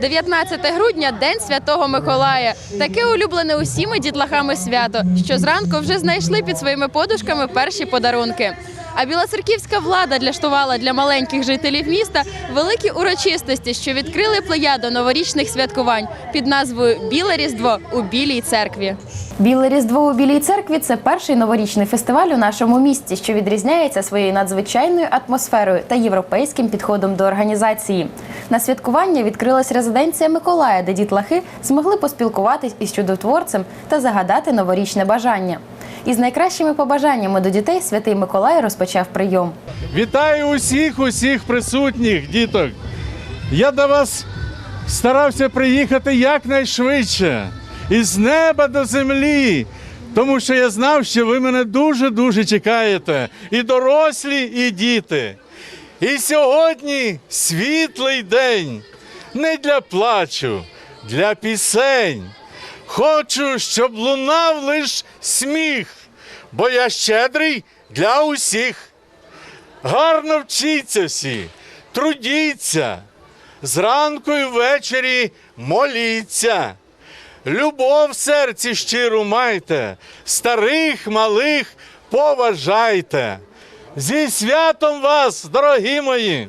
19 грудня День Святого Миколая. Таке улюблене усіми дітлахами свято, що зранку вже знайшли під своїми подушками перші подарунки. А білоцерківська влада дляштувала для маленьких жителів міста великі урочистості, що відкрили плеяду новорічних святкувань під назвою Біле Різдво у Білій церкві. Біле Різдво у Білій церкві це перший новорічний фестиваль у нашому місті, що відрізняється своєю надзвичайною атмосферою та європейським підходом до організації. На святкування відкрилась резиденція Миколая, де дітлахи змогли поспілкуватись із чудотворцем та загадати новорічне бажання. Із найкращими побажаннями до дітей святий Миколай розпочав прийом. Вітаю усіх, усіх присутніх, діток. Я до вас старався приїхати якнайшвидше, із неба до землі, тому що я знав, що ви мене дуже-дуже чекаєте, і дорослі, і діти. І сьогодні світлий день не для плачу, для пісень. Хочу, щоб лунав лиш сміх, бо я щедрий для усіх. Гарно вчіться всі, трудіться, зранку і ввечері моліться. Любов в серці щиру майте, старих, малих поважайте. Зі святом вас, дорогі мої!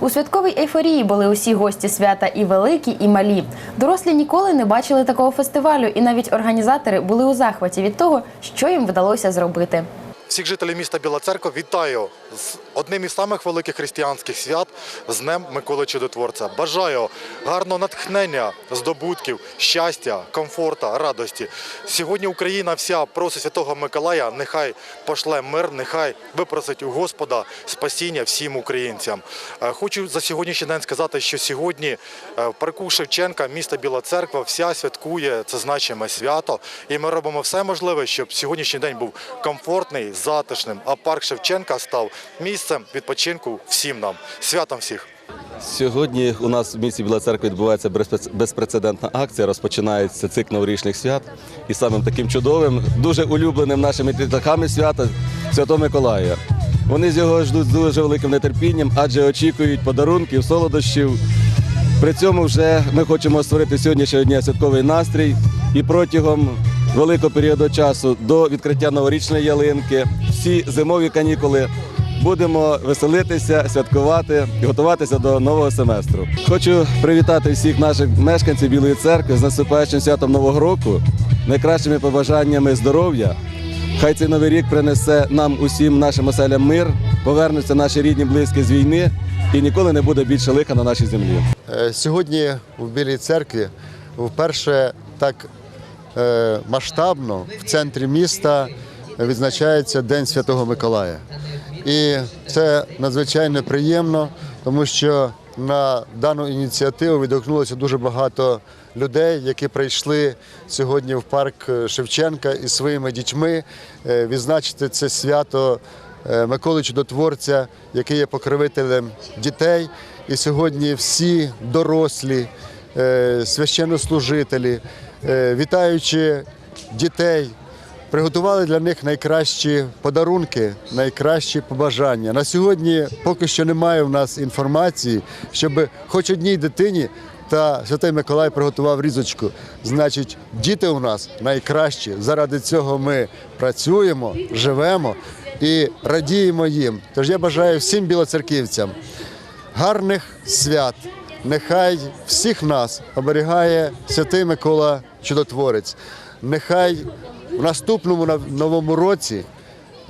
У святковій ейфорії були усі гості свята і великі, і малі. Дорослі ніколи не бачили такого фестивалю, і навіть організатори були у захваті від того, що їм вдалося зробити. Всіх жителів міста Біла Церква вітаю з одним із самих великих християнських свят з Днем Миколи Чудотворця. Бажаю гарного натхнення, здобутків, щастя, комфорта, радості. Сьогодні Україна вся просить Святого Миколая, нехай пошле мир, нехай випросить у Господа спасіння всім українцям. Е, Хочу за сьогоднішній день сказати, що сьогодні е, в парку Шевченка міста Біла Церква вся святкує це значиме свято, і ми робимо все можливе, щоб сьогоднішній день був комфортний, затишним, а парк Шевченка став місцем відпочинку всім нам. Святом всіх! Сьогодні у нас в місті Біла Церква відбувається безпрецедентна акція. Розпочинається цикл новорічних свят. І самим таким чудовим, дуже улюбленим нашими дітлахами свята Святого Миколая. Вони з його ждуть з дуже великим нетерпінням, адже очікують подарунків, солодощів. При цьому вже ми хочемо створити сьогоднішнього дня святковий настрій і протягом великого періоду часу до відкриття новорічної ялинки, всі зимові канікули будемо веселитися, святкувати і готуватися до нового семестру. Хочу привітати всіх наших мешканців Білої церкви з наступаючим святом Нового року, найкращими побажаннями здоров'я. Хай цей новий рік принесе нам усім нашим оселям мир, повернуться наші рідні близькі з війни і ніколи не буде більше лиха на нашій землі. Е, Сьогодні в Білій церкві вперше так е, масштабно в центрі міста відзначається День Святого Миколая. І це надзвичайно приємно, тому що на дану ініціативу відгукнулося дуже багато людей, які прийшли сьогодні в парк Шевченка із своїми дітьми е, відзначити це свято е, Миколи Чудотворця, який є покровителем дітей. І сьогодні всі дорослі, е, священнослужителі, вітаючи дітей, приготували для них найкращі подарунки, найкращі побажання. На сьогодні поки що немає в нас інформації, щоб хоч одній дитині та Святий Миколай приготував різочку. Значить, діти у нас найкращі. Заради цього ми працюємо, живемо і радіємо їм. Тож я бажаю всім білоцерківцям гарних свят. Нехай всіх нас оберігає святий Микола Чудотворець. Нехай в наступному новому році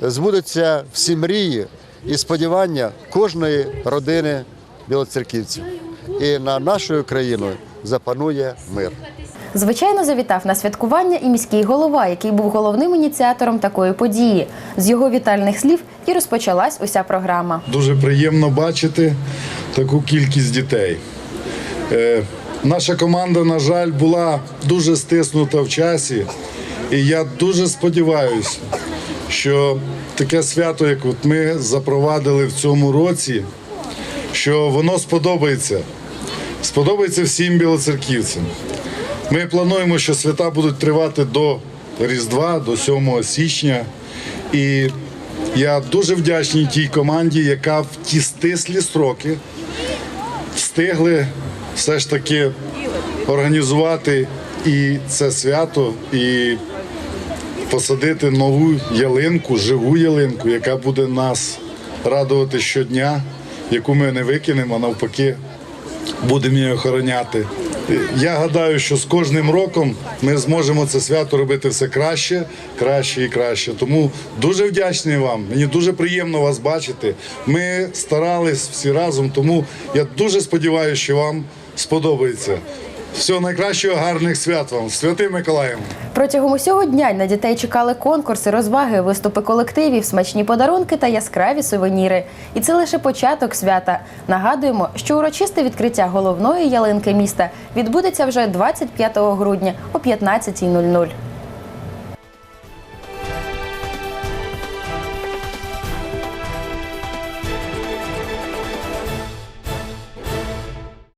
збудуться всі мрії і сподівання кожної родини білоцерківців. І на нашу країну запанує мир. Звичайно, завітав на святкування і міський голова, який був головним ініціатором такої події. З його вітальних слів і розпочалась уся програма. Дуже приємно бачити таку кількість дітей. Наша команда, на жаль, була дуже стиснута в часі, і я дуже сподіваюся, що таке свято, як от ми запровадили в цьому році, що воно сподобається. Сподобається всім білоцерківцям. Ми плануємо, що свята будуть тривати до Різдва, до 7 січня. І я дуже вдячний тій команді, яка в ті стислі строки встигли все ж таки організувати і це свято, і посадити нову ялинку, живу ялинку, яка буде нас радувати щодня, яку ми не викинемо, а навпаки, будемо її охороняти. Я гадаю, що з кожним роком ми зможемо це свято робити все краще, краще і краще. Тому дуже вдячний вам. Мені дуже приємно вас бачити. Ми старались всі разом, тому я дуже сподіваюся, що вам сподобається. Всього найкращого, гарних свят вам, святим Миколаєм! Протягом усього дня на дітей чекали конкурси, розваги, виступи колективів, смачні подарунки та яскраві сувеніри. І це лише початок свята. Нагадуємо, що урочисте відкриття головної ялинки міста відбудеться вже 25 грудня о 15.00.